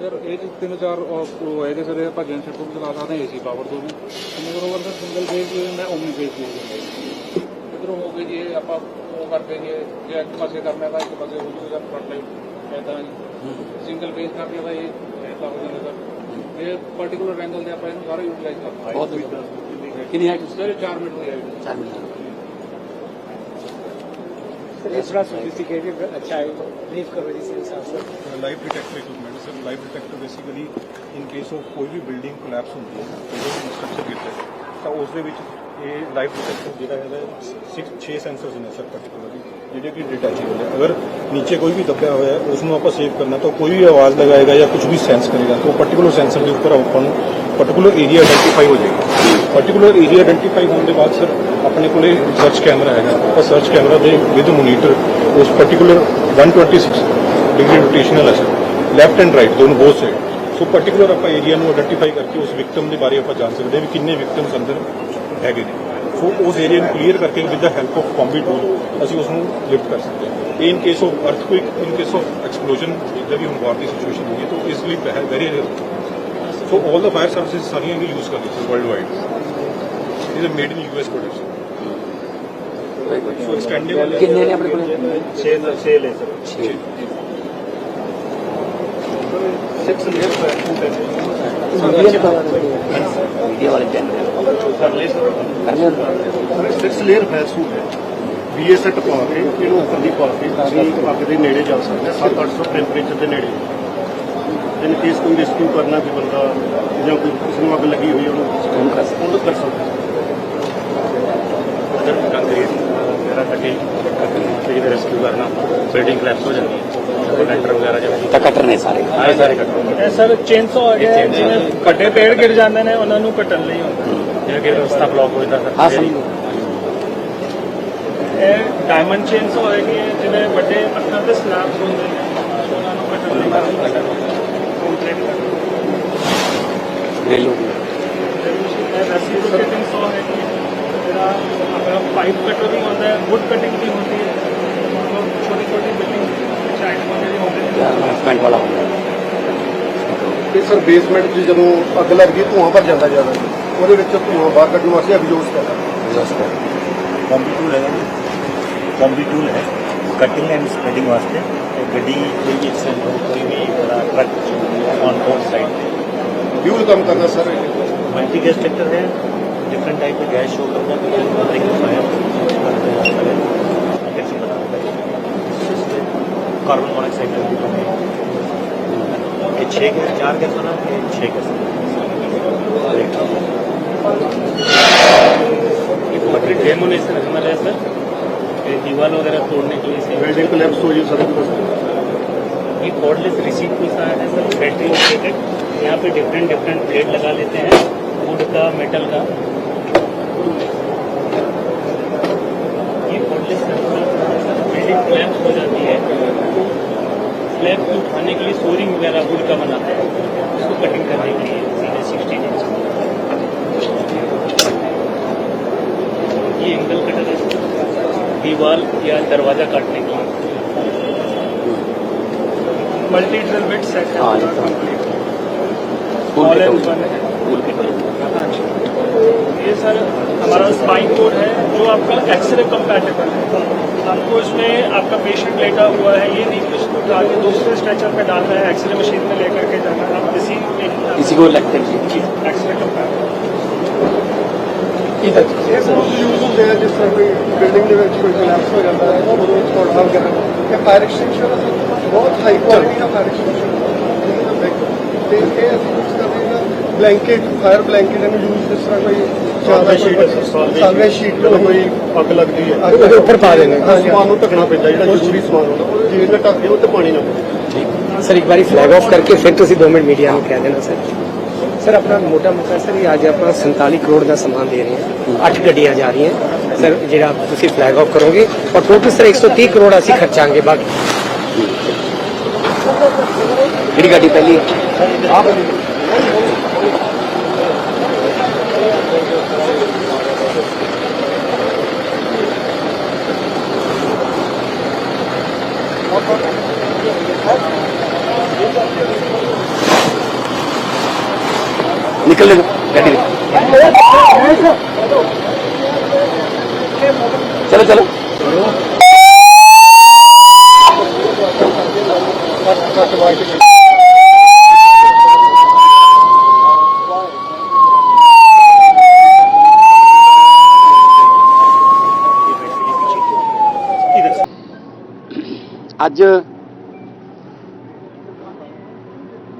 ਇਹ ਤਿੰਨ ਚਾਰ ਚਲਾ ਸਕਦੇ ਪਾਵਰ ਤੋਂ ਹੋ। ਗਈ ਜੀ ਆਪਾਂ ਉਹ ਕਰਦੇ ਜੀ ਜੇ ਇੱਕ ਪਾਸੇ ਕਰਨਾ ਤਾਂ ਇੱਕ ਪਾਸੇ ਹੋ ਜੂਗਾ ਫਰੰਟ ਸਿੰਗਲ ਫੇਜ਼ ਕਰ ਦਿਆ ਤਾਂ ਇਹ ਐਦਾਂ ਸਰ। ਇਹ ਪਾਰਟਿਕੂਲਰ ਐਂਗਲ ਤੇ ਆਪਾਂ ਇਹਨੂੰ ਸਾਰਾ ਯੂਟਿਲਾਈਜ਼ ਕਰਨਾ ਬਹੁਤ ਕਿੰਨੀ ਹੈ ਸਰ 4 ਮੀਟਰ ਹੈ 4 metre. मीटर ਇਸ ਥੋੜਾ ਸੋਫਿਸਟੀਕੇਟਡ ਅੱਛਾ ਹੈ ਬਰੀਫ ਕਰੋ ਜੀ sale Sahib live detector equipment sir live detector basically in case of ਕੋਈ ਵੀ ਬਿਲਡਿੰਗ ਕੋਲੈਪਸ ਹੁੰਦੀ ਹੈ ਕੋਈ ਵੀ ਸਟਰਕਚਰ ਗਿਰਦਾ ਹੈ ਤਾਂ ਉਸ ਦੇ ਵਿੱਚ ਇਹ ਲਾਈਵ ਡਿਟੈਕਟਰ ਜਿਹੜਾ ਹੈਗਾ 6 6 ਸੈਂਸਰਸ ਨੇ ਸਰ ਪਾਰਟਿਕੂਲਰਲੀ ਜਿਹੜੇ ਕਿ ਡਿਟੈਚੇਬਲ ਹੈ ਅਗਰ ਨੀਚੇ ਕੋਈ ਵੀ ਦੱਬਿਆ ਹੋਇਆ ਹੈ ਉਸ ਨੂੰ ਆਪਾਂ ਸੇਵ ਕਰਨਾ ਤਾਂ ਕੋਈ ਵੀ ਆਵਾਜ਼ ਲਗਾਏਗਾ ਜਾਂ ਕੁਝ ਵੀ ਸੈਂਸ ਕਰੇਗਾ ਤਾਂ ਉਹ ਪਾਰਟਿਕੂਲਰ ਸੈਂਸਰ ਦੇ ਉੱਪਰ ਆਪਾਂ ਨੂੰ ਪਾਰਟਿਕੂਲਰ ਏਰੀਆ ਆਇਡੈਂਟੀਫਾਈ ਹੋ ਜਾਏਗਾ ਪਾਰਟਿਕੂਲਰ ਏਰੀਆ ਆਇਡੈਂਟੀਫਾਈ ਹੋਣ ਦੇ ਬਾਅਦ ਸਰ ਆਪਣੇ ਕੋਲੇ ਸਰਚ ਕੈਮਰਾ ਹੈਗਾ। ਆਪਾਂ ਸਰਚ ਕੈਮਰਾ ਦੇ ਵਿਦ ਮੋਨੀਟਰ ਉਸ ਪਾਰਟਿਕੂਲਰ 126 ਡਿਗਰੀ ਰੋਟੇਸ਼ਨਲ ਹੈ ਸਰ ਲੈਫਟ ਐਂਡ ਰਾਈਟ ਦੋਨੋਂ ਬਹੁਤ ਸਾਈਡ ਸੋ ਪਾਰਟਿਕੂਲਰ ਆਪਾਂ ਏਰੀਆ ਨੂੰ ਆਇਡੈਂਟੀਫਾਈ ਕਰਕੇ ਉਸ ਵਿਕਟਮ ਦੇ ਬਾਰੇ ਆਪਾਂ ਜਾਣ ਸਕਦੇ ਹਾਂ ਵੀ ਕਿੰਨੇ ਵਿਕਟਮਸ ਅੰਦਰ ਹੈਗੇ ਨੇ। ਸੋ ਉਸ ਏਰੀਆ ਨੂੰ ਕਲੀਅਰ ਕਰਕੇ with the help of combi tool ਅਸੀਂ ਉਸ ਨੂੰ ਲਿਫਟ ਕਰ ਸਕਦੇ ਹਾਂ। In case of earthquake in case of explosion ਜਿੱਦਾਂ ਵੀ ਹੁਣ ਵਾਰ ਦੀ ਸਿਚੁਏਸ਼ਨ ਹੋਈ ਹੈ ਤਾਂ ਇਸ ਲਈ very so all the fire services ਸਾਰੀਆਂ ਵੀ ਯੂਜ਼ ਕਰਦੇ sir world wide ਇਹ is made in US products so extendable कितने ने अपने को 6 6 ਲੈ ਸਰ छः सिक्स लेयर मीडिया वाले चैनल कर ले सर करने दो। ਸਿਕਸ ਲੇਅਰ ਫਾਇਰ ਸੂਟ ਹੈ ਬੀਏ ਸੈੱਟ ਪਾ ਕੇ ਇਹਨੂੰ ਉੱਪਰ ਦੀ ਪਾ ਕੇ ਤੁਸੀਂ ਅੱਗ ਦੇ ਨੇੜੇ ਜਾ ਸਕਦੇ 7-800 ਟੈਂਪਰੇਚਰ ਦੇ ਨੇੜੇ ਇਨ ਕੇਸ ਕੋਈ ਰੈਸਕਿਊ ਕਰਨਾ ਕੋਈ ਬੰਦਾ ਜਾਂ ਕੋਈ ਕਿਸੇ ਨੂੰ ਅੱਗ ਲੱਗੀ ਹੋਈ ਹੈ ਉਹਨੂੰ ਉਹਨੂੰ ਕਰ ਸਕਦੇ। ਅੰਦਰ ਕੰਕਰੀਟ ਵਗੈਰਾ ਕੱਢੀ ਕੰਕਰੀਟ ਦੇ ਰੈਸਕਿਊ ਕਰਨਾ ਬਿਲਡਿੰਗ ਕਲੈਪਸ ਹੋ ਜਾਂਦੀ ਹੈ ਕਟਰ ਵਗੈਰਾ ਜਿਹੜੇ ਤਾਂ ਕਟਰ ਨੇ ਸਾਰੇ। ਹਾਂ ਸਾਰੇ ਕਟਰ ਇਹ ਸਰ ਚੇਨਸੋ ਆ ਗਿਆ ਜਿਵੇਂ ਵੱਡੇ ਪੇੜ ਗਿਰ ਜਾਂਦੇ ਨੇ ਉਹਨਾਂ ਨੂੰ ਕੱਟਣ ਲਈ ਜਿਹੜਾ ਕਿ ਰਸਤਾ ਬਲੌਕ ਹੋ ਜਾਂਦਾ ਸਰ ਹਾਂ ਸਰ। ਇਹ ਡਾਇਮੰਡ ਚੇਨਸੋ ਹੋਏਗੀ ਜਿਵੇਂ ਵੱਡੇ ਪੱਥਰ ਦੇ ਸਲੈਬਸ ਹੁੰਦੇ ਨੇ ਉਹਨਾਂ ਨੂੰ ਕੱਟਣ ਲਈ ਕੰਕਰੀਟ ਲੈ ਲਓ। ਰੈਸਕਿਊ ਕਟਿੰਗ ਸੋ ਹੈ। ਜਿਹੜਾ ਆਪਣਾ ਪਾਈਪ ਕਟਰ ਵੀ ਹੁੰਦਾ ਹੈ ਵੁੱਡ ਕਟਿੰਗ ਵੀ ਹੁੰਦੀ ਹੈ ਛੋਟੀ ਛੋਟੀ ਬਿਲਡਿੰਗ ਸਾਈਡ ਜਿਹੜੀ ਹੁੰਦੇ ਨੇ इन्वेस्टमेंट वाला होगा ਤੇ ਸਰ ਬੇਸਮੈਂਟ 'ਚ ਜਦੋਂ ਅੱਗ ਲੱਗਦੀ ਹੈ, ਧੂੰਆਂ ਭਰ ਜਾਂਦਾ ਜ਼ਿਆਦਾ ਉਹਦੇ ਵਿੱਚ ਧੂੰਆਂ ਬਾਹਰ ਕੱਢਣ ਵਾਸਤੇ ਐਗਜ਼ੌਸਟ ਹੈ एग्जॉस्ट कर ਕੰਬੀ ਟੂਲ ਹੈਗਾ ਜੀ ਕੰਬੀ ਟੂਲ ਹੈ ਕਟਿੰਗ ਐਂਡ ਸਪਰੈਡਿੰਗ ਵਾਸਤੇ ਤੇ ਗੱਡੀ ਕੋਈ ਵੀ ਐਕਸੀਡੈਂਟ ਹੋ ਕੋਈ ਵੀ ਬੜਾ truck on board side fuel ਕੰਮ ਕਰਦਾ ਸਰ मल्टी गैस ट्रैक्टर है डिफरेंट टाइप का गैस शो करते हैं तो ब्रेकिंग फायर कार्बन मोनोक्साइड का भी बने ये छः गैस चार गैस बना ये छः गैस सर दीवार वगैरह तोड़ने के लिए बिल्डिंग कोलैप्स हो सर ये कॉर्डलेस रिसीट को सहायता है सर? बैटरी यहाँ पे डिफरेंट डिफरेंट प्लेट लगा लेते हैं। वुड का मेटल का। बिल्डिंग क्लैम्प हो जाती है। स्लैब को उठाने के लिए सोरिंग वगैरह वुड का बनाते हैं। उसको कटिंग करने के लिए सीधे सिक्सटीन इंच ये एंगल कटर है। दीवार या दरवाज़ा काटने के लिए। मल्टी ड्रिल बिट सेट है in तो- one है। ये सर हमारा स्पाइन कोड है जो आपका एक्सरे कंपैटिबल है। आपको इसमें आपका पेशेंट लेटा हुआ है ये नहीं कि उसको डाल के दूसरे स्ट्रेचर पे डालना है एक्सरे मशीन में लेकर के जाना है आप किसी किसी को लगते हैं जी एक्सरे करना है जिस तरह कोई बिल्डिंग हो जाता है fire blanket fire blanket use जिस तरह कोई ਇਹਨੂੰ ਸਾਲਵੇ ਸ਼ੀਟ ਤੋਂ ਕੋਈ ਅੱਗ ਲੱਗਦੀ ਹੈ। ਉਹਦੇ ਉੱਪਰ ਪਾ ਦੇਣੇ। ਸਮਾਨ ਨੂੰ ਢੱਕਣਾ ਪੈਂਦਾ ਜਿਹੜਾ ਜ਼ਰੂਰੀ ਸਮਾਨ ਹੁੰਦਾ। ਜੇ ਨਾ ਢੱਕ ਦਿਓ ਤੇ ਪਾਣੀ ਨਾ ਪਵੇ। ਸਰ ਇੱਕ ਵਾਰੀ ਫਲੈਗ ਆਫ ਕਰਕੇ ਫਿਰ ਤੁਸੀਂ 2 ਮਿੰਟ ਮੀਡੀਆ ਨੂੰ ਕਹਿ ਦੇਣਾ ਸਰ। ਸਰ ਆਪਣਾ ਮੋਟਾ ਮੋਟਾ ਸਰ ਇਹ ਅੱਜ ਆਪਾਂ 47 ਕਰੋੜ ਦਾ ਸਮਾਨ ਦੇ ਰਹੇ ਹਾਂ। 8 ਗੱਡੀਆਂ ਜਾ ਰਹੀਆਂ। ਸਰ ਜਿਹੜਾ ਤੁਸੀਂ ਫਲੈਗ ਆਫ ਕਰੋਗੇ ਔਰ ਟੋਟਲ ਸਰ 130 ਕਰੋੜ ਅਸੀਂ ਖਰਚਾਂਗੇ ਬਾਕੀ। ਕਿਹੜੀ ਗੱਡੀ ਪਹਿਲੀ ਹੈ? ਨਿਕਲ ਲੈ ਗੱਡੀ ਦੇ ਚਲੋ ਚਲੋ ਅੱਜ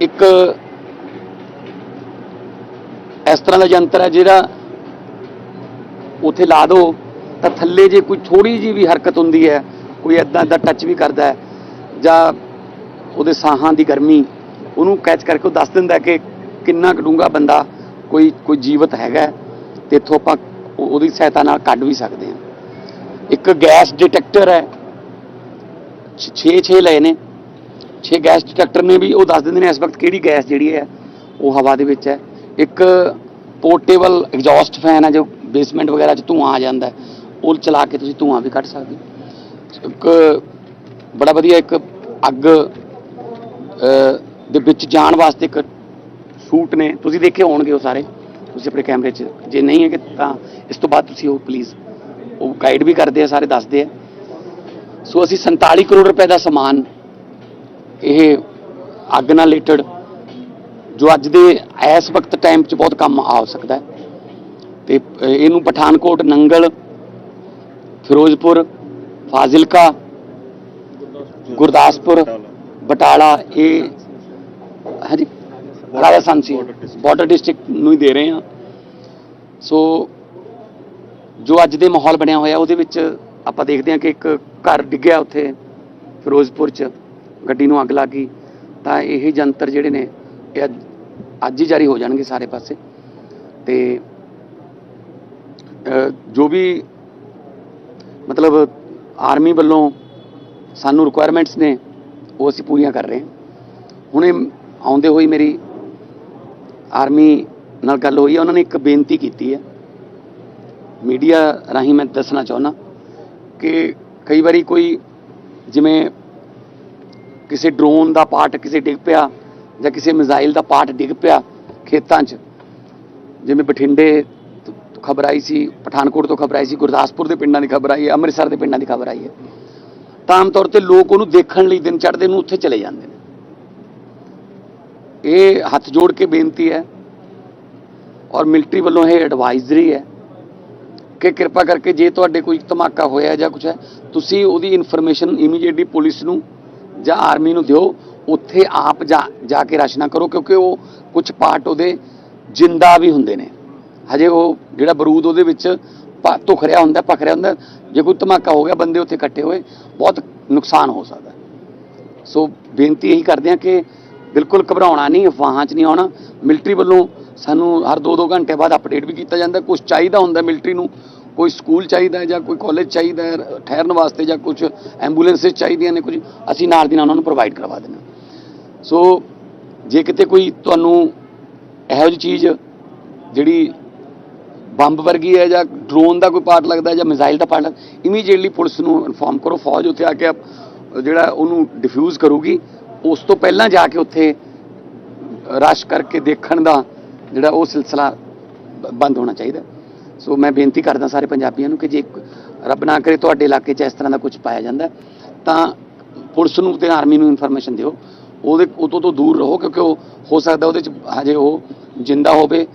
ਇੱਕ ਇਸ ਤਰ੍ਹਾਂ ਦਾ ਯੰਤਰ ਹੈ ਜਿਹੜਾ ਉੱਥੇ ਲਾ ਦੋ, ਤਾਂ ਥੱਲੇ ਜੇ ਕੋਈ ਥੋੜੀ ਜੀ ਵੀ ਹਰਕਤ ਹੁੰਦੀ ਹੈ, ਕੋਈ ਐਦਾਂ ਦਾ ਟੱਚ ਵੀ ਕਰਦਾ ਹੈ, ਜਾਂ ਉਹਦੇ ਸਾਹਾਂ ਦੀ ਗਰਮੀ, ਉਹਨੂੰ ਕੈਚ ਕਰਕੇ ਉਹ ਦੱਸ ਦਿੰਦਾ ਕਿ ਕਿੰਨਾ ਕਡੂੰਗਾ ਬੰਦਾ ਕੋਈ ਕੋਈ ਜੀਵਤ ਹੈਗਾ ਹੈ, ਤੇ ਇੱਥੋਂ ਆਪਾਂ ਉਹਦੀ ਸਹਾਇਤਾ ਨਾਲ ਕੱਢ ਵੀ ਸਕਦੇ ਹਾਂ। ਇੱਕ ਗੈਸ ਡਿਟੈਕਟਰ ਹੈ 6 6 ਲਏ ਨੇ। 6 ਗੈਸ ਡਿਟੈਕਟਰ ਨੇ ਵੀ ਉਹ ਦੱਸ ਦਿੰਦੇ ਨੇ ਇਸ ਵਕਤ ਕਿਹੜੀ ਗੈਸ ਜਿਹੜੀ ਹੈ, ਉਹ ਹਵਾ ਦੇ ਵਿੱਚ ਹੈ। ਇੱਕ ਪੋਰਟੇਬਲ ਐਗਜ਼ੌਸਟ ਫੈਨ ਹੈ ਜੋ ਬੇਸਮੈਂਟ ਵਗੈਰਾ 'ਚ ਧੂਆਂ ਆ ਜਾਂਦਾ ਉਹ ਚਲਾ ਕੇ ਤੁਸੀਂ ਧੂਆਂ ਵੀ ਕੱਢ ਸਕਦੇ ਹੋ। ਇੱਕ ਬੜਾ ਵਧੀਆ ਇੱਕ ਅੱਗ ਦੇ ਵਿੱਚ ਜਾਣ ਵਾਸਤੇ ਇੱਕ ਸੂਟ ਨੇ। ਤੁਸੀਂ ਦੇਖੇ ਹੋਣਗੇ ਉਹ ਸਾਰੇ। ਤੁਸੀਂ ਆਪਣੇ ਕੈਮਰੇ 'ਚ, ਜੇ ਨਹੀਂ ਹੈ ਕਿ ਤਾਂ ਇਸ ਤੋਂ ਬਾਅਦ ਤੁਸੀਂ ਉਹ ਪਲੀਜ਼ ਉਹ ਗਾਈਡ ਵੀ ਕਰਦੇ ਆ, ਸਾਰੇ ਦੱਸਦੇ ਆ। ਸੋ ਅਸੀਂ 47 ਕਰੋੜ ਰੁਪਏ ਦਾ ਸਮਾਨ ਇਹ ਅੱਗ ਨਾਲ ਰਿਲੇਟਡ ਜੋ ਅੱਜ ਦੇ ਇਸ ਵਕਤ ਟਾਈਮ 'ਚ ਬਹੁਤ ਕੰਮ ਆ ਸਕਦਾ ਹੈ। ਤੇ ਇਹਨੂੰ ਪਠਾਨਕੋਟ, ਨੰਗਲ, ਫਿਰੋਜ਼ਪੁਰ, ਫਾਜ਼ਿਲਕਾ, ਗੁਰਦਾਸਪੁਰ, ਬਟਾਲਾ, ਇਹ ਹਾਂਜੀ ਰਾਜਸਥਾਨ ਸੀ। ਬਾਰਡਰ ਡਿਸਟ੍ਰਿਕਟ ਨੂੰ ਹੀ ਦੇ ਰਹੇ ਹਾਂ। ਸੋ ਜੋ ਅੱਜ ਦੇ ਮਾਹੌਲ ਬਣਿਆ ਹੋਇਆ, ਉਹਦੇ ਵਿੱਚ ਆਪਾਂ ਦੇਖਦੇ ਹਾਂ ਕਿ ਇੱਕ ਘਰ ਡਿੱਗਿਆ ਉੱਥੇ ਫਿਰੋਜ਼ਪੁਰ 'ਚ। ਗੱਡੀ ਨੂੰ ਅੱਗ ਲੱਗ ਗਈ, ਤਾਂ ਇਹ ਜੰਤਰ ਜਿਹੜੇ ਨੇ, ਇਹ ਅੱਜ- ਅੱਜ ਹੀ ਜਾਰੀ ਹੋ ਜਾਣਗੇ ਸਾਰੇ ਪਾਸੇ। ਤੇ ਜੋ ਵੀ ਮਤਲਬ ਆਰਮੀ ਵੱਲੋਂ ਸਾਨੂੰ ਰਿਕੁਆਇਰਮੈਂਟਸ ਨੇ, ਉਹ ਅਸੀਂ ਪੂਰੀਆਂ ਕਰ ਰਹੇ ਹਾਂ। ਹੁਣੇ ਆਉਂਦੇ ਹੋਈ ਮੇਰੀ ਆਰਮੀ ਨਾਲ ਗੱਲ ਹੋਈ ਹੈ, ਉਹਨਾਂ ਨੇ ਇੱਕ ਬੇਨਤੀ ਕੀਤੀ ਹੈ। ਮੀਡੀਆ ਰਾਹੀਂ ਮੈਂ ਦੱਸਣਾ ਚਾਹੁੰਦਾ ਕਿ ਕਈ ਵਾਰੀ ਕੋਈ ਜਿਵੇਂ ਕਿਸੇ ਡਰੋਨ ਦਾ ਪਾਰਟ ਕਿਸੇ ਡਿੱਗ ਪਿਆ ਜਾਂ ਕਿਸੇ ਮਿਜ਼ਾਈਲ ਦਾ ਪਾਰਟ ਡਿੱਗ ਪਿਆ ਖੇਤਾਂ 'ਚ। ਜਿਵੇਂ ਬਠਿੰਡੇ ਖਬਰ ਆਈ ਸੀ, ਪਠਾਨਕੋਟ ਤੋਂ ਖਬਰ ਆਈ ਸੀ, ਗੁਰਦਾਸਪੁਰ ਦੇ ਪਿੰਡਾਂ ਦੀ ਖਬਰ ਆਈ ਹੈ, ਅੰਮ੍ਰਿਤਸਰ ਦੇ ਪਿੰਡਾਂ ਦੀ ਖਬਰ ਆਈ ਹੈ। ਤਾਂ ਆਮ ਤੌਰ ਤੇ ਲੋਕ ਉਹਨੂੰ ਦੇਖਣ ਲਈ ਦਿਨ ਚੜ੍ਹਦੇ ਨੂੰ ਉੱਥੇ ਚਲੇ ਜਾਂਦੇ ਨੇ। ਇਹ ਹੱਥ ਜੋੜ ਕੇ ਬੇਨਤੀ ਹੈ ਔਰ ਮਿਲਟਰੀ ਵੱਲੋਂ ਇਹ ਐਡਵਾਈਜ਼ਰੀ ਹੈ ਕਿ ਕਿਰਪਾ ਕਰਕੇ ਜੇ ਤੁਹਾਡੇ ਕੋਈ ਧਮਾਕਾ ਹੋਇਆ ਜਾਂ ਕੁਝ ਹੈ, ਤੁਸੀਂ ਉਹਦੀ ਇਨਫੋਰਮੇਸ਼ਨ ਇਮੀਡੀਏਟਲੀ ਪੁਲਿਸ ਨੂੰ ਜਾਂ ਆਰਮੀ ਨੂੰ ਦਿਓ, ਉੱਥੇ ਆਪ ਜਾ ਜਾ ਕੇ ਰਸ਼ ਕਰੋ, ਕਿਉਂਕਿ ਉਹ ਕੁਝ ਪਾਰਟ ਉਹਦੇ ਜਿੰਦਾ ਵੀ ਹੁੰਦੇ ਨੇ। ਹਜੇ ਉਹ ਜਿਹੜਾ ਬਰੂਦ ਉਹਦੇ ਵਿੱਚ ਪ- ਧੁਖ ਰਿਹਾ ਹੁੰਦਾ ਭਖ ਰਿਹਾ ਹੁੰਦਾ, ਜੇ ਕੋਈ ਧਮਾਕਾ ਹੋ ਗਿਆ, ਬੰਦੇ ਉੱਥੇ ਇਕੱਠੇ ਹੋਏ, ਬਹੁਤ ਨੁਕਸਾਨ ਹੋ ਸਕਦਾ। ਸੋ ਬੇਨਤੀ ਇਹੀ ਕਰਦੇ ਹਾਂ ਕਿ ਬਿਲਕੁਲ ਘਬਰਾਉਣਾ ਨਹੀਂ, ਅਫਵਾਹਾਂ 'ਚ ਨਹੀਂ ਆਉਣਾ। ਮਿਲਟਰੀ ਵੱਲੋਂ ਸਾਨੂੰ ਹਰ 2-2 ਘੰਟੇ ਬਾਅਦ ਅਪਡੇਟ ਵੀ ਕੀਤਾ ਜਾਂਦਾ। ਕੁਝ ਚਾਹੀਦਾ ਹੁੰਦਾ ਮਿਲਟਰੀ ਨੂੰ ਕੋਈ ਸਕੂਲ ਚਾਹੀਦਾ ਹੈ ਜਾਂ ਕੋਈ ਕਾਲਜ ਚਾਹੀਦਾ ਹੈ, ਠਹਿਰਨ ਵਾਸਤੇ ਜਾਂ ਕੁਝ ਐਂਬੂਲੈਂਸਸ ਚਾਹੀਦੀਆਂ ਨੇ ਕੁਝ, ਅਸੀਂ ਨਾਲ ਦੀ ਨਾਲ ਉਹਨਾਂ ਨੂੰ ਪ੍ਰੋਵਾਈਡ ਕਰਵਾ ਦਿੰਦੇ ਹਾਂ। ਸੋ ਜੇ ਕਿਤੇ ਕੋਈ ਤੁਹਾਨੂੰ ਇਹੋ ਜਿਹੀ ਚੀਜ਼ ਜਿਹੜੀ ਬੰਬ ਵਰਗੀ ਹੈ ਜਾਂ ਡਰੋਨ ਦਾ ਕੋਈ ਪਾਰਟ ਲੱਗਦਾ ਜਾਂ ਮਿਜ਼ਾਈਲ ਦਾ ਪਾਰਟ ਇਮੀਡੀਏਟਲੀ ਪੁਲਿਸ ਨੂੰ ਇਨਫੋਰਮ ਕਰੋ, ਫੌਜ ਉੱਥੇ ਆ ਕੇ ਜਿਹੜਾ ਉਹਨੂੰ ਡਿਫਿਊਜ਼ ਕਰੂਗੀ, ਉਸ ਤੋਂ ਪਹਿਲਾਂ ਜਾ ਕੇ ਉੱਥੇ ਰਸ਼ ਕਰਕੇ ਦੇਖਣ ਦਾ ਜਿਹੜਾ ਉਹ ਸਿਲਸਿਲਾ ਬੰਦ ਹੋਣਾ ਚਾਹੀਦਾ। ਸੋ ਮੈਂ ਬੇਨਤੀ ਕਰਦਾ ਸਾਰੇ ਪੰਜਾਬੀਆਂ ਨੂੰ ਕਿ ਜੇ ਰੱਬ ਨਾ ਕਰੇ ਤੁਹਾਡੇ ਇਲਾਕੇ 'ਚ ਇਸ ਤਰ੍ਹਾਂ ਦਾ ਕੁਝ ਪਾਇਆ ਜਾਂਦਾ ਤਾਂ ਪੁਲਿਸ ਨੂੰ ਤੇ ਆਰਮੀ ਨੂੰ ਇਨਫੋਰਮੇਸ਼ਨ ਦਿਓ। ਉਹਦੇ ਉਤੋਂ ਤੋਂ ਦੂਰ ਰਹੋ ਕਿਉਂਕਿ ਉਹ ਹੋ ਸਕਦਾ ਉਹਦੇ 'ਚ ਹਜੇ ਉਹ ਜਿੰਦਾ ਹੋਵੇ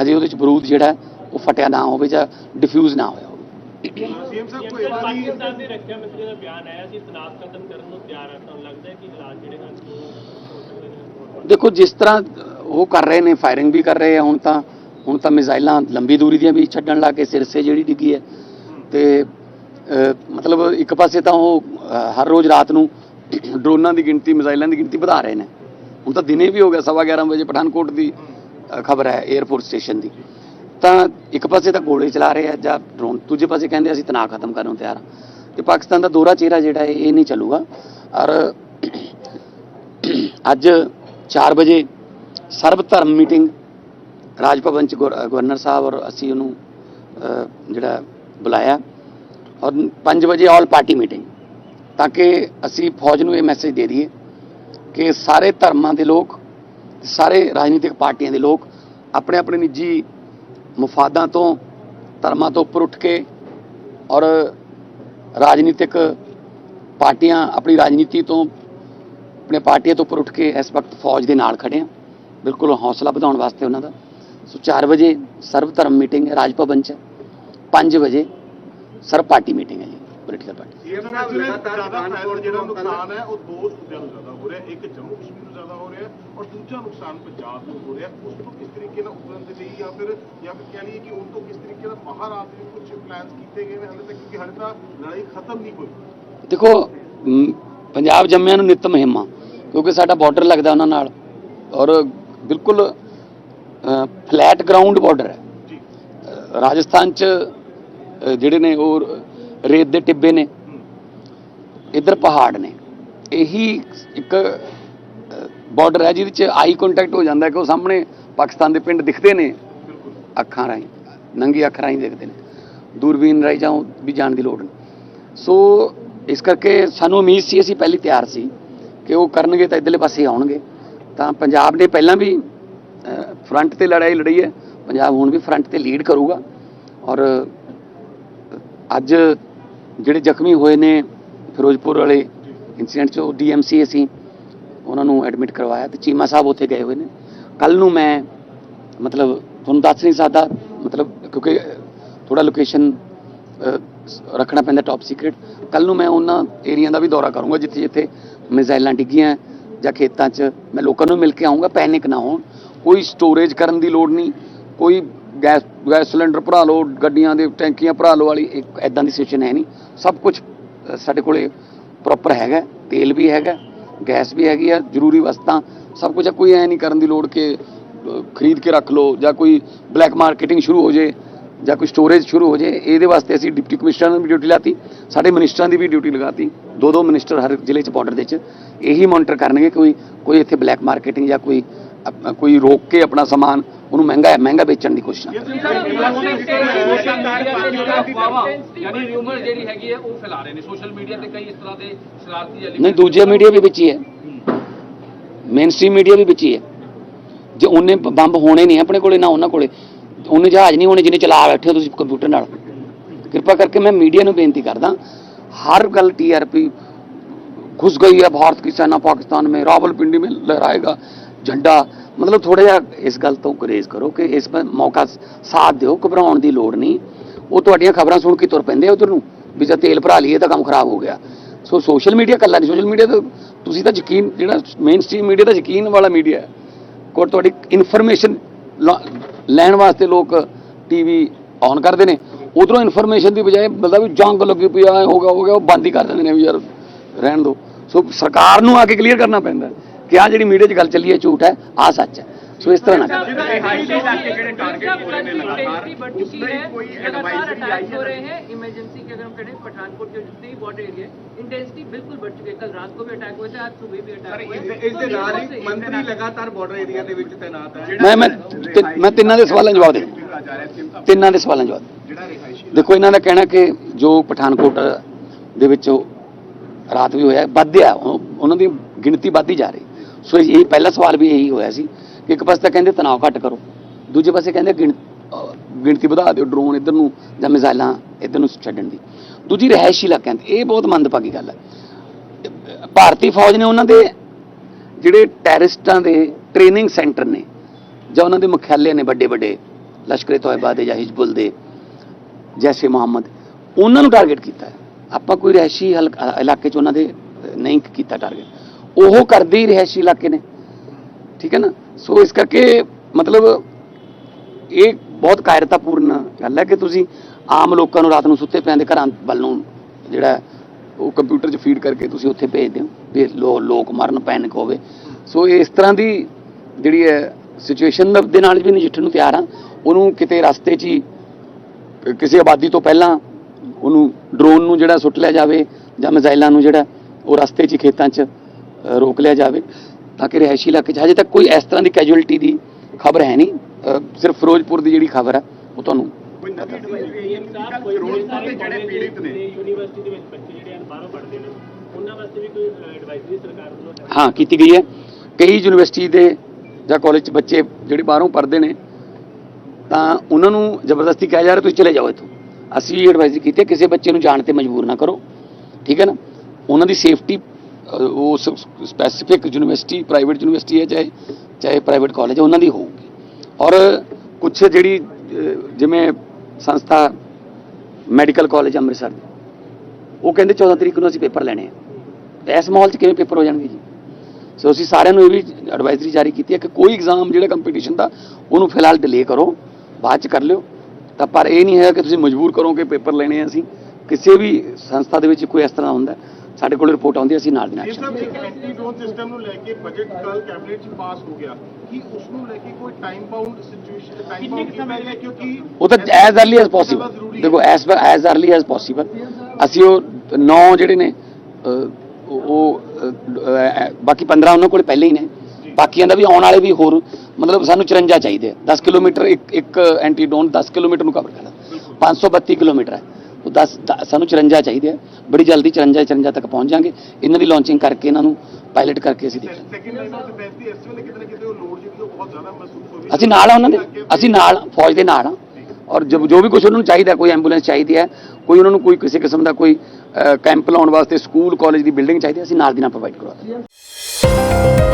ਹਜੇ ਉਹਦੇ 'ਚ ਬਰੂਦ ਜਿਹੜਾ ਉਹ ਫਟਿਆ ਨਾ ਹੋਵੇ ਜਾਂ ਡਿਫਿਊਜ਼ ਨਾ ਹੋਇਆ ਹੋਵੇ। ਪਾਕਿਸਤਾਨ ਦੇ ਰੱਖਿਆ ਮੰਤਰੀ ਦਾ ਬਿਆਨ ਆਇਆ ਸੀ ਤਣਾਅ ਖਤਮ ਕਰਨ ਨੂੰ ਤਿਆਰ ਹੈ ਤੁਹਾਨੂੰ ਲੱਗਦਾ ਹੈ ਕਿ ਹਾਲਾਤ ਜਿਹੜੇ ਹਨ ਉਹ ਹੋ ਸਕਦੇ ਨੇ? ਦੇਖੋ ਜਿਸ ਤਰ੍ਹਾਂ ਉਹ ਕਰ ਰਹੇ ਨੇ ਫਾਇਰਿੰਗ ਵੀ ਕਰ ਰਹੇ ਆ ਹੁਣ ਤਾਂ। ਹੁਣ ਤਾਂ ਮਿਜ਼ਾਈਲਾਂ ਲੰਬੀ ਦੂਰੀ ਦੀਆਂ ਵੀ ਛੱਡਣ ਲਾ ਕੇ ਸਿਰਸੇ ਜਿਹੜੀ ਡਿੱਗੀ ਹੈ। ਤੇ ਮਤਲਬ ਇੱਕ ਪਾਸੇ ਤਾਂ ਉਹ ਹਰ ਰੋਜ਼ ਰਾਤ ਨੂੰ ਡਰੋਨਾਂ ਦੀ ਗਿਣਤੀ, ਮਿਜ਼ਾਈਲਾਂ ਦੀ ਗਿਣਤੀ ਵਧਾ ਰਹੇ ਨੇ। ਹੁਣ ਤਾਂ ਦਿਨੇ ਵੀ ਹੋ ਗਿਆ, ਸਵਾ 11 ਵਜੇ ਪਠਾਨਕੋਟ ਦੀ ਖਬਰ ਹੈ 에ਅਰਪੋਰਟ ਸਟੇਸ਼ਨ ਦੀ। ਤਾਂ ਇੱਕ ਪਾਸੇ ਤਾਂ ਗੋਲੇ ਚਲਾ ਰਹੇ ਆ, ਜਾਂ ਡਰੋਨ, ਦੂਜੇ ਪਾਸੇ ਕਹਿੰਦੇ ਅਸੀਂ ਤਣਾਅ ਖਤਮ ਕਰਨ ਨੂੰ ਤਿਆਰ ਹਾਂ ਤੇ ਪਾਕਿਸਤਾਨ ਦਾ ਦੋਹਰਾ ਚਿਹਰਾ ਜਿਹੜਾ ਹੈ ਇਹ ਨਹੀਂ ਚੱਲੂਗਾ। ਔਰ ਅੱਜ 4 ਵਜੇ ਸਰਬ ਧਰਮ ਮੀਟਿੰਗ ਰਾਜ ਭਵਨ ਚ ਗਵਰ- ਗਵਰਨਰ ਸਾਹਿਬ ਔਰ ਅਸੀਂ ਉਹਨੂੰ ਜਿਹੜਾ ਬੁਲਾਇਆ ਔਰ 5 ਵਜੇ ਆਲ ਪਾਰਟੀ ਮੀਟਿੰਗ ਤਾਂ ਕਿ ਅਸੀਂ ਫੌਜ ਨੂੰ ਇਹ ਮੈਸੇਜ ਦੇ ਦਈਏ ਕਿ ਸਾਰੇ ਧਰਮਾਂ ਦੇ ਲੋਕ, ਸਾਰੇ ਰਾਜਨੀਤਿਕ ਪਾਰਟੀਆਂ ਦੇ ਲੋਕ ਆਪਣੇ ਆਪਣੇ ਨਿੱਜੀ ਮਫਾਦਾਂ ਤੋਂ, ਧਰਮਾਂ ਤੋਂ ਉੱਪਰ ਉੱਠ ਕੇ ਔਰ ਰਾਜਨੀਤਿਕ ਪਾਰਟੀਆਂ ਆਪਣੀ ਰਾਜਨੀਤੀ ਤੋਂ, ਆਪਣੇ ਪਾਰਟੀਆਂ ਤੋਂ ਉੱਪਰ ਉੱਠ ਕੇ ਇਸ ਵਕਤ ਫੌਜ ਦੇ ਨਾਲ ਖੜੇ ਆ ਬਿਲਕੁਲ ਹੌਸਲਾ ਵਧਾਉਣ ਵਾਸਤੇ ਉਹਨਾਂ ਦਾ। ਸੋ 4 ਵਜੇ ਸਰਵ ਧਰਮ ਮੀਟਿੰਗ ਹੈ ਰਾਜ ਭਵਨ ਚ। 5 ਵਜੇ ਸਰਬ ਪਾਰਟੀ ਮੀਟਿੰਗ ਹੈ ਜੀ ਪੋਲੀਟੀਕਲ ਪਾਰਟੀ ਸੀਐਮ ਸਾਹਿਬ ਲਗਾਤਾਰ ਪਠਾਨਕੋਟ ਜਿਹੜਾ ਨੁਕਸਾਨ ਹੈ ਉਹ ਦੋ ਸੂਬਿਆਂ ਨੂੰ ਜ਼ਿਆਦਾ ਹੋ ਰਿਹਾ ਇੱਕ ਜੰਮੂ ਕਸ਼ਮੀਰ ਨੂੰ ਜ਼ਿਆਦਾ ਹੋ ਰਿਹਾ ਔਰ ਦੂਜਾ ਨੁਕਸਾਨ ਪੰਜਾਬ ਨੂੰ ਹੋ ਰਿਹਾ ਉਸ ਤੋਂ ਕਿਸ ਤਰੀਕੇ ਨਾਲ ਉਬਰਨ ਦੇ ਲਈ ਜਾਂ ਫਿਰ ਜਾਂ ਫਿਰ ਕਹਿ ਲਈਏ ਕਿ ਉਸ ਤੋਂ ਕਿਸ ਤਰੀਕੇ ਨਾਲ ਬਾਹਰ ਆਉਣ ਦੇ ਕੁਝ ਪਲਾਨਸ ਕੀਤੇ ਗਏ ਨੇ ਹਾਲੇ ਤੱਕ ਕਿਉਂਕਿ ਹਾਲੇ ਤਾਂ ਲੜਾਈ ਖਤਮ ਨਹੀਂ ਹੋਈ। ਦੇਖੋ ਪੰਜਾਬ ਜੰਮਿਆਂ ਨੂੰ ਨਿਤ ਮਹਿਮਾ ਕਿਉਂਕਿ ਸਾਡਾ ਬਾਰਡਰ ਲੱਗਦਾ ਉਹਨਾਂ ਨਾਲ। ਔਰ ਬਿਲਕੁਲ ਫਲੈਟ ਗਰਾਊਂਡ ਬਾਰਡਰ ਹੈ। ਰਾਜਸਥਾਨ ਚ ਜਿਹੜੇ ਨੇ ਉਹ ਰੇਤ ਦੇ ਟਿੱਬੇ ਨੇ ਇੱਧਰ ਪਹਾੜ ਨੇ। ਇਹੀ ਇੱਕ ਬਾਰਡਰ ਹੈ ਜਿਹਦੇ ਚ ਆਈ ਕੰਟੈਕਟ ਹੋ ਜਾਂਦਾ ਕਿ ਉਹ ਸਾਹਮਣੇ ਪਾਕਿਸਤਾਨ ਦੇ ਪਿੰਡ ਦਿਖਦੇ ਨੇ। ਅੱਖਾਂ ਰਾਹੀਂ ਨੰਗੀ ਅੱਖ ਰਾਹੀਂ ਦੇਖਦੇ ਨੇ। ਦੂਰਬੀਨ ਰਾਹੀਂ ਜਾਂ ਵੀ ਜਾਣ ਦੀ ਲੋੜ ਨਹੀਂ। ਸੋ ਇਸ ਕਰਕੇ ਸਾਨੂੰ ਉਮੀਦ ਸੀ ਅਸੀਂ ਪਹਿਲੀ ਤਿਆਰ ਸੀ ਕਿ ਉਹ ਕਰਨਗੇ ਤਾਂ ਇਧਰਲੇ ਪਾਸੇ ਆਉਣਗੇ। ਤਾਂ ਪੰਜਾਬ ਨੇ ਪਹਿਲਾਂ ਵੀ ਫਰੰਟ ਤੇ ਲੜਾਈ ਲੜੀ ਹੈ। ਪੰਜਾਬ ਹੁਣ ਵੀ ਫਰੰਟ ਤੇ ਲੀਡ ਕਰੂਗਾ। ਔਰ ਅੱਜ ਜਿਹੜੇ ਜ਼ਖਮੀ ਹੋਏ ਨੇ ਫਿਰੋਜ਼ਪੁਰ ਵਾਲੇ ਇਨਸੀਡੈਂਟ 'ਚ, ਉਹ ਡੀਐਮਸੀ ਅਸੀਂ ਉਹਨਾਂ ਨੂੰ ਐਡਮਿਟ ਕਰਵਾਇਆ ਤੇ ਚੀਮਾ ਸਾਹਿਬ ਉੱਥੇ ਗਏ ਹੋਏ ਨੇ। ਕੱਲ ਨੂੰ ਮੈਂ ਮਤਲਬ ਤੁਹਾਨੂੰ ਦੱਸ ਨਹੀਂ ਸਕਦਾ, ਮਤਲਬ ਕਿਉਂਕਿ ਥੋੜਾ ਲੋਕੇਸ਼ਨ ਰੱਖਣਾ ਪੈਂਦਾ ਟੌਪ ਸੀਕ੍ਰੀਟ ਕੱਲ ਨੂੰ ਮੈਂ ਉਹਨਾਂ ਏਰੀਆ ਦਾ ਵੀ ਦੌਰਾ ਕਰੂੰਗਾ ਜਿੱਥੇ ਜਿੱਥੇ ਮਿਜ਼ਾਈਲਾਂ ਡਿੱਗੀਆਂ ਜਾਂ ਖੇਤਾਂ 'ਚ ਮੈਂ ਲੋਕਾਂ ਨੂੰ ਮਿਲ ਕੇ ਆਉਂਗਾ ਪੈਨਿਕ ਨਾ ਹੋਣ। ਕੋਈ ਸਟੋਰੇਜ ਕਰਨ ਦੀ ਲੋੜ ਨਹੀਂ, ਕੋਈ ਗੈਸ ਗੈਸ ਸਿਲੰਡਰ ਭਰਾ ਲਓ, ਗੱਡੀਆਂ ਦੇ ਟੈਂਕੀਆਂ ਭਰਾ ਲਓ ਵਾਲੀ, ਇੱਕ ਐਦਾਂ ਦੀ ਸਿਚੁਏਸ਼ਨ ਹੈ ਨਹੀਂ। ਸਭ ਕੁਝ ਸਾਡੇ ਕੋਲੇ ਪ੍ਰੋਪਰ ਹੈਗਾ, ਤੇਲ ਵੀ ਹੈਗਾ ਗੈਸ ਵੀ ਹੈਗੀ ਆ, ਜ਼ਰੂਰੀ ਵਸਤਾਂ, ਸਭ ਕੁਝ ਕੋਈ ਐ ਨਹੀਂ ਕਰਨ ਦੀ ਲੋੜ ਕਿ ਖਰੀਦ ਕੇ ਰੱਖ ਲਓ ਜਾਂ ਕੋਈ ਬਲੈਕ ਮਾਰਕੀਟਿੰਗ ਸ਼ੁਰੂ ਹੋ ਜੇ ਜਾਂ ਕੋਈ ਸਟੋਰੇਜ ਸ਼ੁਰੂ ਹੋ ਜੇ, ਇਹਦੇ ਵਾਸਤੇ ਅਸੀਂ ਡਿਪਟੀ ਕਮਿਸ਼ਨਰ ਨੂੰ ਵੀ ਡਿਊਟੀ ਲਾਤੀ, ਸਾਡੇ ਮਿਨਿਸਟਰਾਂ ਦੀ ਵੀ ਡਿਊਟੀ ਲਗਾਤੀ ਦੋ ਦੋ ਮਿਨਿਸਟਰ ਹਰ ਜ਼ਿਲ੍ਹੇ 'ਚ ਬਾਰਡਰ ਦੇ 'ਚ ਇਹੀ ਮੋਨੀਟਰ ਕਰਨਗੇ ਕੋਈ ਕੋਈ ਇੱਥੇ ਬਲੈਕ ਮਾਰਕੀਟਿੰਗ ਜਾਂ ਕੋਈ ਕੋਈ ਰੋਕ ਕੇ ਆਪਣਾ ਸਮਾਨ ਉਹਨੂੰ ਮਹਿੰਗਾ ਮਹਿੰਗਾ ਵੇਚਣ ਦੀ ਕੋਸ਼ਿਸ਼ ਨਾ ਕਰੇ ਯਾਨੀ ਰਿਊਮਰ ਜਿਹੜੀ ਹੈਗੀ ਹੈ ਉਹ ਫੈਲਾ ਰਹੇ ਨੇ ਸੋਸ਼ਲ ਮੀਡੀਆ ਤੇ ਕਈ ਇਸ ਤਰ੍ਹਾਂ ਦੇ ਸ਼ਰਾਰਤੀ ਐਲੀਮੈਂਟ ਨਹੀਂ ਦੂਜੇ ਮੀਡੀਆ ਵੀ ਵਿੱਚ ਹੀ ਹੈ ਮੇਨ ਸਟ੍ਰੀਮ ਮੀਡੀਆ ਵੀ ਵਿੱਚ ਹੀ ਹੈ ਜੇ ਉਹਨੇ ਬ- ਬੰਬ ਹੋਣੇ ਨਹੀਂ ਆਪਣੇ ਕੋਲੇ ਨਾ ਉਹਨਾਂ ਕੋਲੇ ਉਹਨੇ ਜਹਾਜ਼ ਨਹੀਂ ਹੋਣੇ ਜਿਹਨੇ ਚਲਾ ਬੈਠੇ ਹੋ ਤੁਸੀਂ ਕੰਪਿਊਟਰ ਨਾਲ ਕਿਰਪਾ ਕਰਕੇ ਮੈਂ ਮੀਡੀਆ ਨੂੰ ਬੇਨਤੀ ਕਰਦਾ हर गल टीआरपी घुस गई है भारत की सेना पाकिस्तान में रावलपिंडी में लहराएगा ਝੰਡਾ, ਮਤਲਬ ਥੋੜਾ ਜਿਹਾ ਇਸ ਗੱਲ ਤੋਂ ਗੁਰੇਜ਼ ਕਰੋ ਕਿ ਇਸ ਮੌਕਾ ਸਾਥ ਦਿਓ, ਘਬਰਾਉਣ ਦੀ ਲੋੜ ਨਹੀਂ। ਉਹ ਤੁਹਾਡੀਆਂ ਖਬਰਾਂ ਸੁਣ ਕੇ ਤੁਰ ਪੈਂਦੇ ਆ ਉਧਰ ਨੂੰ, ਵੀ ਜੇ ਤੇਲ ਭਰਾ ਲਈਏ ਤਾਂ ਕੰਮ ਖਰਾਬ ਹੋ ਗਿਆ। ਸੋ ਸੋਸ਼ਲ ਮੀਡੀਆ ਕੱਲਾ ਨਹੀਂ, ਸੋਸ਼ਲ ਮੀਡੀਆ ਤਾਂ ਤੁਸੀਂ ਤਾਂ ਯਕੀਨ, ਜਿਹੜਾ ਮੇਨ ਸਟ੍ਰੀਮ ਮੀਡੀਆ ਦਾ ਯਕੀਨ ਵਾਲਾ ਮੀਡੀਆ ਹੈ। ਕੋਲ ਤੁਹਾਡੀ ਇਨਫੋਰਮੇਸ਼ਨ ਲੈਣ ਵਾਸਤੇ ਲੋਕ ਟੀਵੀ ਔਨ ਕਰਦੇ ਨੇ। ਉਧਰੋਂ ਇਨਫੋਰਮੇਸ਼ਨ ਦੀ ਬਜਾਏ ਬਲਦਾ ਵੀ ਜੰਗ ਲੱਗੀ ਪਈ ਆ ਹੋ ਗਿਆ ਹੋ ਗਿਆ, ਉਹ ਬੰਦ ਹੀ ਕਰ ਦਿੰਦੇ ਨੇ ਵੀ ਯਾਰ, ਰਹਿਣ ਦਿਓ ਸੋ ਸਰਕਾਰ ਨੂੰ ਆ ਕੇ ਕਲੀਅਰ ਕਰਨਾ ਪੈਂਦਾ। ਕਿ ਆ ਜਿਹੜੀ ਮੀਡੀਆ 'ਚ ਗੱਲ ਚੱਲੀ ਹੈ ਝੂਠ ਹੈ ਆ ਸੱਚ ਹੈ। ਸੋ ਇਸ ਤਰ੍ਹਾਂ ਨਾ ਮੈਂ ਤਿੰਨਾਂ ਦੇ ਸਵਾਲਾਂ ਜਵਾਬ ਦੇ ਤਿੰਨਾਂ ਦੇ ਸਵਾਲਾਂ ਜਵਾਬ ਦੇਖੋ ਇਹਨਾਂ ਦਾ ਕਹਿਣਾ ਕਿ ਜੋ ਪਠਾਨਕੋਟ ਦੇ ਵਿੱਚ ਰਾਤ ਵੀ ਹੋਇਆ ਵੱਧਿਆ ਉਹਨਾਂ ਦੀ ਗਿਣਤੀ ਵੱਧਦੀ ਜਾ ਰਹੀ। ਸੋ ਇਹ ਪਹਿਲਾ ਸਵਾਲ ਵੀ ਇਹੀ ਹੋਇਆ ਸੀ ਕਿ ਇੱਕ ਪਾਸੇ ਤਾਂ ਕਹਿੰਦੇ ਤਣਾਅ ਘੱਟ ਕਰੋ, ਦੂਜੇ ਪਾਸੇ ਕਹਿੰਦੇ ਗਿਣ- ਗਿਣਤੀ ਵਧਾ ਦਿਓ ਡਰੋਨ ਇੱਧਰ ਨੂੰ ਜਾਂ ਮਿਜ਼ਾਈਲਾਂ ਇੱਧਰ ਨੂੰ ਛੱਡਣ ਦੀ। ਦੂਜੀ ਰਿਹਾਇਸ਼ੀ ਇਲਾਕਿਆਂ ਤੇ ਇਹ ਬਹੁਤ ਮੰਦਭਾਗੀ ਗੱਲ ਹੈ। ਭਾਰਤੀ ਫੌਜ ਨੇ ਉਹਨਾਂ ਦੇ ਜਿਹੜੇ ਟੈਰਰਿਸਟਾਂ ਦੇ ਟ੍ਰੇਨਿੰਗ ਸੈਂਟਰ ਨੇ ਜਾਂ ਉਹਨਾਂ ਦੇ ਮੁਖਿਆਲੇ ਨੇ ਵੱਡੇ ਵੱਡੇ ਲਸ਼ਕਰੇ ਤੋਇਬਾ ਦੇ ਜਾਂ ਹਿਜਬੁਲ ਦੇ, ਜੈਸੇ ਮੁਹੰਮਦ, ਉਹਨਾਂ ਨੂੰ ਟਾਰਗੇਟ ਕੀਤਾ ਹੈ। ਆਪਾਂ ਕੋਈ ਰਹਿਸ਼ੀ ਹਲਕ- ਇਲਾਕੇ 'ਚ ਉਹਨਾਂ ਦੇ ਨਹੀਂ ਕੀਤਾ ਟਾਰਗੇਟ ਉਹ ਕਰਦੇ ਹੀ ਰਹਿਸ਼ੀ ਇਲਾਕੇ ਨੇ। ਠੀਕ ਹੈ ਨਾ? ਸੋ ਇਸ ਕਰਕੇ ਮਤਲਬ ਇਹ ਬਹੁਤ ਕਾਇਰਤਾਪੂਰਨ ਗੱਲ ਹੈ ਕਿ ਤੁਸੀਂ ਆਮ ਲੋਕਾਂ ਨੂੰ ਰਾਤ ਨੂੰ ਸੁੱਤੇ ਪਿਆਂ ਦੇ ਘਰਾਂ ਵੱਲ ਨੂੰ ਜਿਹੜਾ ਉਹ ਕੰਪਿਊਟਰ 'ਚ ਫੀਡ ਕਰਕੇ ਤੁਸੀਂ ਉੱਥੇ ਭੇਜਦੇ ਹੋ ਵੀ ਲੋ- ਲੋਕ ਮਰਨ ਪੈਨਿਕ ਹੋਵੇ। ਸੋ ਇਸ ਤਰ੍ਹਾਂ ਦੀ ਜਿਹੜੀ ਹੈ ਸਿਚੁਏਸ਼ਨ ਦੇ ਨਾਲ ਵੀ ਨਜਿੱਠਣ ਨੂੰ ਤਿਆਰ ਆ। ਉਹਨੂੰ ਕਿਤੇ ਰਸਤੇ 'ਚ ਹੀ, ਕਿਸੇ ਆਬਾਦੀ ਤੋਂ ਪਹਿਲਾਂ ਉਹਨੂੰ ਡਰੋਨ ਨੂੰ ਜਿਹੜਾ ਸੁੱਟ ਲਿਆ ਜਾਵੇ ਜਾਂ ਮਿਜ਼ਾਈਲਾਂ ਨੂੰ ਜਿਹੜਾ ਉਹ ਰਸਤੇ 'ਚ ਖੇਤਾਂ 'ਚ ਰੋਕ ਲਿਆ ਜਾਵੇ ਤਾਂ ਕਿ ਰਿਹਾਇਸ਼ੀ ਇਲਾਕੇ 'ਚ ਹਜੇ ਤੱਕ ਕੋਈ ਇਸ ਤਰ੍ਹਾਂ ਦੀ ਕੈਜੁਅਲਟੀ ਦੀ ਖਬਰ ਹੈ ਨਹੀਂ। ਸਿਰਫ ਫਿਰੋਜ਼ਪੁਰ ਦੀ ਜਿਹੜੀ ਖਬਰ ਹੈ ਉਹ ਤੁਹਾਨੂੰ ਕੋਈ ਨਵੀਂ ਐਡਵਾਈਜ਼ਰੀ ਫਿਰੋਜ਼ਪੁਰ ਦੇ ਜਿਹੜੇ ਪੀੜਿਤ ਨੇ। ਯੂਨੀਵਰਸਿਟੀ ਦੇ ਵਿੱਚ ਬੱਚੇ ਜਿਹੜੇ ਹਨ ਬਾਹਰੋਂ ਪੜ੍ਹਦੇ ਨੇ। ਉਹਨਾਂ ਵਾਸਤੇ ਵੀ ਕੋਈ ਐਡਵਾਈਜ਼ਰੀ ਸਰਕਾਰ ਵੱਲੋਂ ਹੈ? ਕੀਤੀ ਗਈ ਹੈ। ਕਈ ਯੂਨੀਵਰਸਿਟੀ ਦੇ ਜਾਂ ਕਾਲਜ 'ਚ ਬੱਚੇ ਜਿਹੜੇ ਬਾਹਰੋਂ ਪੜ੍ਹਦੇ ਨੇ ਤਾਂ ਉਹਨਾਂ ਨੂੰ ਜ਼ਬਰਦਸਤੀ ਕਿਹਾ ਜਾ ਰਿਹਾ ਤੁਸੀਂ ਚਲੇ ਜਾਓ ਇੱਥੋਂ। ਅਸੀਂ ਐਡਵਾਈਜ਼ਰੀ ਕੀਤੀ ਹੈ ਕਿਸੇ ਬੱਚੇ ਨੂੰ ਜਾਣ ਤੇ ਮਜਬੂਰ ਨਾ ਕਰੋ। ਠੀਕ ਹੈ ਨਾ? ਉਹਨਾਂ ਦੀ ਸੇਫਟੀ ਉਹ ਸਪੈਸੀਫਿਕ ਯੂਨੀਵਰਸਿਟੀ ਪ੍ਰਾਈਵੇਟ ਯੂਨੀਵਰਸਿਟੀ ਹੈ, ਚਾਹੇ ਚਾਹੇ ਪ੍ਰਾਈਵੇਟ ਕਾਲਜ ਹੈ, ਉਹਨਾਂ ਦੀ ਹੋਊਗੀ। ਔਰ ਕੁਝ ਜਿਹੜੀ ਜਿਵੇਂ ਸੰਸਥਾ ਮੈਡੀਕਲ ਕਾਲਜ ਅੰਮ੍ਰਿਤਸਰ ਦੀ, ਉਹ ਕਹਿੰਦੇ 14 ਤਰੀਕ ਨੂੰ ਅਸੀਂ ਪੇਪਰ ਲੈਣੇ ਆ। ਇਸ ਮਾਹੌਲ 'ਚ ਕਿਵੇਂ ਪੇਪਰ ਹੋ ਜਾਣਗੇ ਜੀ? ਸੋ ਅਸੀਂ ਸਾਰਿਆਂ ਨੂੰ ਇਹ ਵੀ ਐਡਵਾਈਜ਼ਰੀ ਜਾਰੀ ਕੀਤੀ ਹੈ ਕਿ ਕੋਈ ਐਗਜ਼ਾਮ ਜਿਹੜਾ ਕੰਪੀਟੀਸ਼ਨ ਦਾ, ਉਹਨੂੰ ਫਿਲਹਾਲ ਡਿਲੇ ਕਰੋ, ਬਾਅਦ 'ਚ ਕਰ ਲਿਓ। ਤਾਂ ਪਰ ਇਹ ਨਹੀਂ ਹੈ ਕਿ ਤੁਸੀਂ ਮਜਬੂਰ ਕਰੋ ਕਿ ਪੇਪਰ ਲੈਣੇ ਆ ਅਸੀਂ। ਕਿਸੇ ਵੀ ਸੰਸਥਾ ਦੇ ਵਿੱਚ ਕੋਈ ਇਸ ਤਰ੍ਹਾਂ ਹੁੰਦਾ। ਸਾਡੇ ਕੋਲ ਰਿਪੋਰਟ ਆਉਂਦੀ ਹੈ ਅਸੀਂ ਨਾਲ ਦੀ ਨਾਲ ਇਹ action ਸਭ ਇੱਕ ਐਂਟੀ ਡਰੋਨ ਸਿਸਟਮ ਨੂੰ ਲੈ ਕੇ ਬਜਟ ਕੱਲ ਕੈਬਨਿਟ 'ਚ ਪਾਸ ਹੋ ਗਿਆ। ਕੀ ਉਸ ਨੂੰ ਲੈ ਕੇ ਕੋਈ time bound situation time bound ਕੀਤਾ ਗਿਆ? ਕਿਉਂਕਿ ਉਹ ਤਾਂ ਐਜ਼ ਅਰਲੀ ਐਜ਼ ਪੋਸੀਬਲ ਦੇਖੋ as as early as possible ਅਸੀਂ ਉਹ ਨੌ ਜਿਹੜੇ ਨੇ ਉਹ ਬਾਕੀ 15 ਉਹਨਾਂ ਕੋਲ ਪਹਿਲੇ ਹੀ ਨੇ। ਬਾਕੀਆਂ ਦਾ ਵੀ ਆਉਣ ਵਾਲੇ ਵੀ ਹੋਰ ਮਤਲਬ ਸਾਨੂੰ 54 ਚਾਹੀਦੇ ਆ। 10 ਕਿਲੋਮੀਟਰ ਇੱਕ ਇੱਕ ਐਂਟੀਡੋਨ 10 ਕਿਲੋਮੀਟਰ ਨੂੰ ਕਵਰ ਕਰਦਾ। 532 ਕਿਲੋਮੀਟਰ ਹੈ। ਉਹ 10 ਦ- ਸਾਨੂੰ 54 ਚਾਹੀਦੇ ਆ ਬੜੀ ਜਲਦੀ 54 54 ਤੱਕ ਪਹੁੰਚ ਜਾਾਂਗੇ। ਇਹਨਾਂ ਦੀ ਲਾਂਚਿੰਗ ਕਰਕੇ ਇਹਨਾਂ ਨੂੰ ਪਾਇਲਟ ਕਰਕੇ ਅਸੀਂ ਦੇਖਾਂਗੇ। ਅਸੀਂ ਨਾਲ ਆ ਉਹਨਾਂ ਦੇ। ਅਸੀਂ ਨਾਲ ਫੌਜ ਦੇ ਨਾਲ ਆ ਔਰ ਜੋ ਜੋ ਵੀ ਕੁਝ ਉਹਨਾਂ ਨੂੰ ਚਾਹੀਦਾ ਕੋਈ ਐਂਬੂਲੈਂਸ ਚਾਹੀਦੀ ਹੈ ਕੋਈ ਉਹਨਾਂ ਨੂੰ ਕੋਈ ਕਿਸੇ ਕਿਸਮ ਦਾ ਕੋਈ ਕੈਂਪ ਲਾਉਣ ਵਾਸਤੇ ਸਕੂਲ ਕਾਲਜ ਦੀ ਬਿਲਡਿੰਗ ਚਾਹੀਦੀ ਹੈ ਅਸੀਂ ਨਾਲ ਦੀ ਨਾਲ ਪ੍ਰੋਵਾਈਡ ਕਰਵਾ ਦਾਂਗੇ।